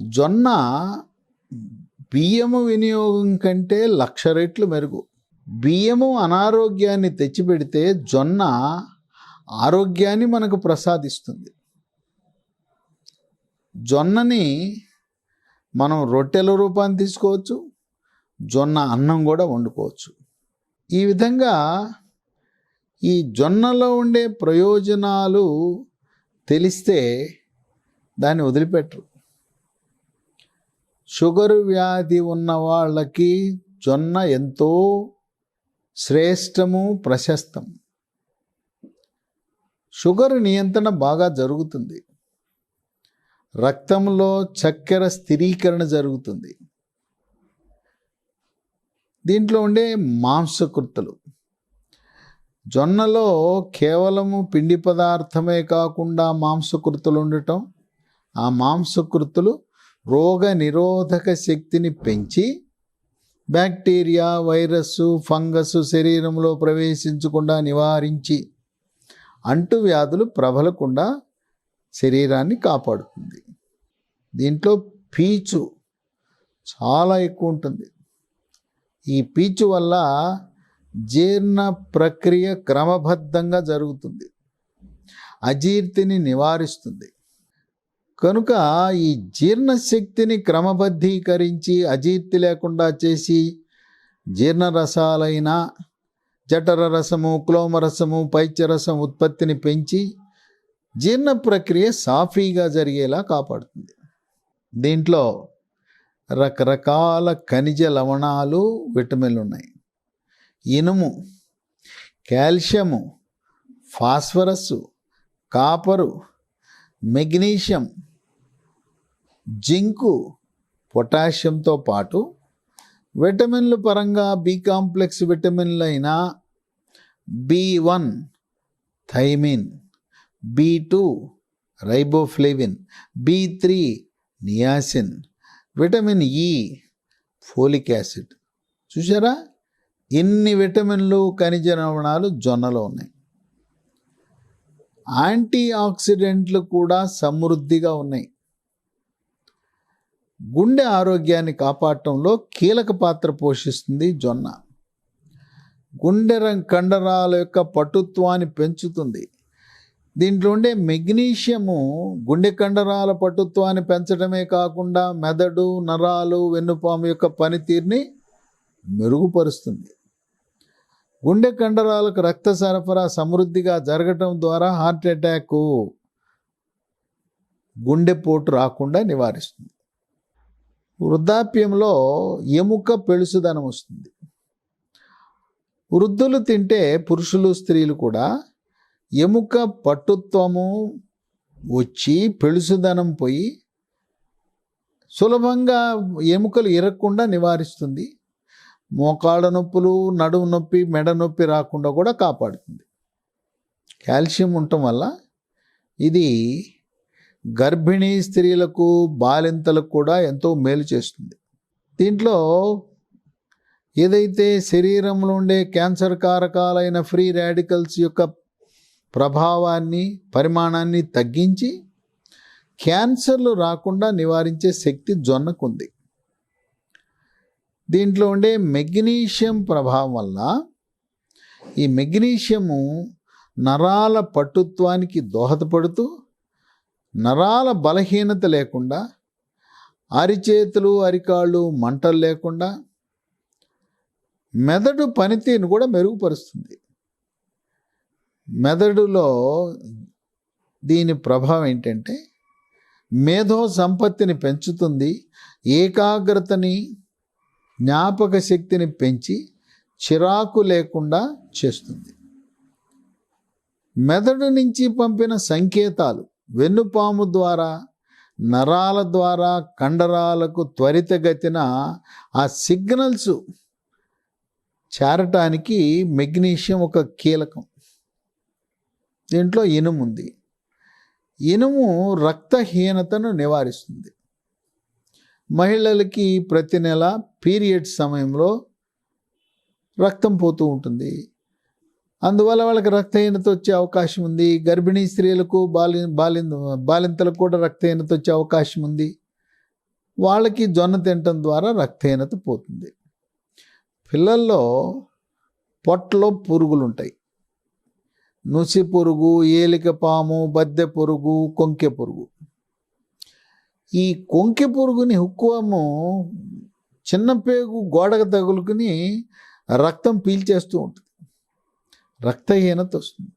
జొన్న బియ్యము వినియోగం కంటే లక్ష రెట్లు మెరుగు. బియ్యము అనారోగ్యాన్ని తెచ్చిపెడితే జొన్న ఆరోగ్యాన్ని మనకు ప్రసాదిస్తుంది. జొన్నని మనం రొట్టెల రూపాన్ని తీసుకోవచ్చు జొన్న అన్నం కూడా వండుకోవచ్చు. ఈ విధంగా ఈ జొన్నలో ఉండే ప్రయోజనాలు తెలిస్తే దాన్ని వదిలిపెట్టరు. షుగర్ వ్యాధి ఉన్న వాళ్ళకి జొన్న ఎంతో శ్రేష్టము ప్రశస్తం షుగర్ నియంత్రణ బాగా జరుగుతుంది. రక్తంలో చక్కెర స్థిరీకరణ జరుగుతుంది. దీంట్లో ఉండే మాంసకృతులు. జొన్నలో కేవలము పిండి పదార్థమే కాకుండా మాంసకృతులు ఉండటం ఆ మాంసకృతులు రోగ నిరోధక శక్తిని పెంచి బ్యాక్టీరియా వైరస్ ఫంగస్ శరీరంలో ప్రవేశించకుండా నివారించి అంటువ్యాధులు ప్రబలకుండా శరీరాన్ని కాపాడుతుంది. దీంట్లో పీచు చాలా ఎక్కువ ఉంటుంది. ఈ పీచు వల్ల జీర్ణ ప్రక్రియ క్రమబద్ధంగా జరుగుతుంది. అజీర్తిని నివారిస్తుంది. కనుక ఈ జీర్ణశక్తిని క్రమబద్ధీకరించి అజీర్తి లేకుండా చేసి జీర్ణరసాలైన జఠర రసము క్లోమరసము పైత్యరసం ఉత్పత్తిని పెంచి జీర్ణ ప్రక్రియ సాఫీగా జరిగేలా కాపాడుతుంది. దీంట్లో రకరకాల ఖనిజ లవణాలు విటమిన్లు ఉన్నాయి ఇనుము calcium phosphorus copper magnesium zinc పొటాషియంతో పాటు విటమిన్ల పరంగా B complex విటమిన్లైన B one thiamine B two riboflavin B three niacin vitamin E folic acid. చూసారా ఇన్ని విటమిన్లు ఖనిజ లవణాలు జొన్నలో ఉన్నాయి. యాంటీ ఆక్సిడెంట్లు కూడా సమృద్ధిగా ఉన్నాయి. గుండె ఆరోగ్యాన్ని కాపాడటంలో కీలక పాత్ర పోషిస్తుంది జొన్న. గుండె కండరాల యొక్క పటుత్వాన్ని పెంచుతుంది. దీంట్లో ఉండే మెగ్నీషియము గుండె కండరాల పటుత్వాన్ని పెంచడమే కాకుండా మెదడు నరాలు వెన్నుపాము యొక్క పనితీరుని మెరుగుపరుస్తుంది. గుండె కండరాలకు రక్త సరఫరా సమృద్ధిగా జరగటం ద్వారా హార్ట్ అటాక్ గుండెపోటు రాకుండా నివారిస్తుంది. వృద్ధాప్యంలో ఎముక పెళుసుదనం వస్తుంది. వృద్ధులు తింటే పురుషులు స్త్రీలు కూడా ఎముక పట్టుత్వము వచ్చి పెళుసుదనం పోయి సులభంగా ఎముకలు ఇరగకుండా నివారిస్తుంది. మోకాళ్ళ నొప్పులు నడుము నొప్పి మెడ నొప్పి రాకుండా కూడా కాపాడుతుంది. కాల్షియం ఉండటం వల్ల ఇది గర్భిణీ స్త్రీలకు బాలింతలకు కూడా ఎంతో మేలు చేస్తుంది. దీంట్లో ఏదైతే శరీరంలో ఉండే క్యాన్సర్ కారకాలైన ఫ్రీ రాడికల్స్ యొక్క ప్రభావాన్ని పరిమాణాన్ని తగ్గించి క్యాన్సర్లు రాకుండా నివారించే శక్తి జొన్నకుంది. దీంట్లో ఉండే మెగ్నీషియం ప్రభావం వల్ల ఈ మెగ్నీషియము నరాల పటుత్వానికి దోహదపడుతూ నరాల బలహీనత లేకుండా అరిచేతులు అరికాళ్ళు మంటలు లేకుండా మెదడు పనితీరును కూడా మెరుగుపరుస్తుంది. మెదడులో దీని ప్రభావం ఏంటంటే మేధో సంపత్తిని పెంచుతుంది ఏకాగ్రతని జ్ఞాపక శక్తిని పెంచి చిరాకు లేకుండా చేస్తుంది. మెదడు నుంచి పంపిన సంకేతాలు వెన్నుపాము ద్వారా నరాల ద్వారా కండరాలకు త్వరితగతిన ఆ సిగ్నల్స్ చేరటానికి మెగ్నీషియం ఒక కీలకం. దీంట్లో ఇనుము ఉంది. ఇనుము రక్తహీనతను నివారిస్తుంది. మహిళలకి ప్రతి నెల పీరియడ్ సమయంలో రక్తం పోతూ ఉంటుంది. అందువల్ల వాళ్ళకి రక్తహీనత వచ్చే అవకాశం ఉంది. గర్భిణీ స్త్రీలకు బాలి బాలి బాలింతలకు కూడా రక్తహీనత వచ్చే అవకాశం ఉంది. వాళ్ళకి జొన్న తినటం ద్వారా రక్తహీనత పోతుంది. పిల్లల్లో పొట్టలో పురుగులు ఉంటాయి నుసి పురుగు ఏలిక పాము బద్దె పురుగు కొంకె పురుగు. ఈ కొంకె పురుగుని హుక్కువము చిన్న పేగు గోడకు తగులుకుని రక్తం పీల్చేస్తూ ఉంటుంది. రక్తహీనత వస్తుంది.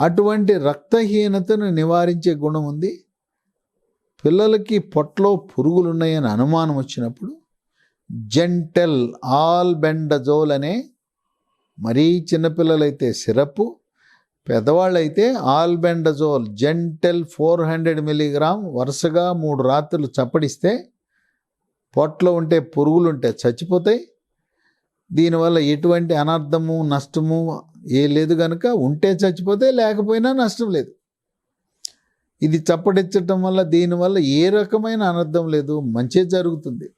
అటువంటి రక్తహీనతను నివారించే గుణం ఉంది. పిల్లలకి పొట్టలో పురుగులు ఉన్నాయని అనుమానం వచ్చినప్పుడు జెంటెల్ ఆల్ బెండజోల్ అనే మరీ చిన్నపిల్లలైతే syrup పెద్దవాళ్ళైతే albendazole Zentel four hundred milligram వరుసగా మూడు రాత్రులు చప్పడిస్తే పొట్టలో ఉంటే పురుగులు ఉంటే చచ్చిపోతాయి. దీనివల్ల ఎటువంటి అనర్థము నష్టము ఏ లేదు కనుక ఉంటే చచ్చిపోతే లేకపోయినా నష్టం లేదు. ఇది చప్పడించటం వల్ల దీనివల్ల ఏ రకమైన అనర్థం లేదు. మంచి జరుగుతుంది.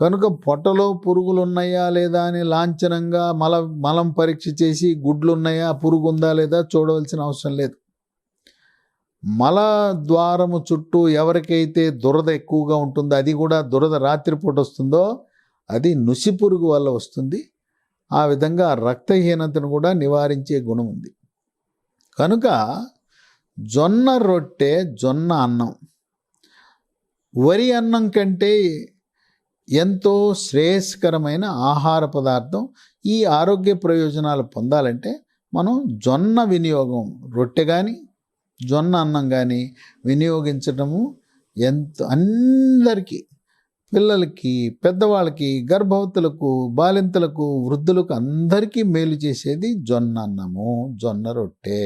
కనుక పొట్టలో పురుగులు ఉన్నాయా లేదా అని లాంఛనంగా మల మలం పరీక్ష చేసి గుడ్లు ఉన్నాయా పురుగు ఉందా లేదా చూడవలసిన అవసరం లేదు. మల ద్వారము చుట్టూ ఎవరికైతే దురద ఎక్కువగా ఉంటుందో అది కూడా దురద రాత్రిపూట వస్తుందో అది నుసి పురుగు వల్ల వస్తుంది. ఆ విధంగా రక్తహీనతను కూడా నివారించే గుణం ఉంది. కనుక జొన్న రొట్టె జొన్న అన్నం వరి అన్నం కంటే ఎంతో శ్రేయస్కరమైన ఆహార పదార్థం ఈ ఆరోగ్య ప్రయోజనాలు పొందాలంటే మనం జొన్న వినియోగం రొట్టె కానీ జొన్న అన్నం కానీ వినియోగించటము ఎంత అందరికీ పిల్లలకి పెద్దవాళ్ళకి గర్భవతులకు బాలింతలకు వృద్ధులకు అందరికీ మేలు చేసేది జొన్న అన్నము జొన్న రొట్టె.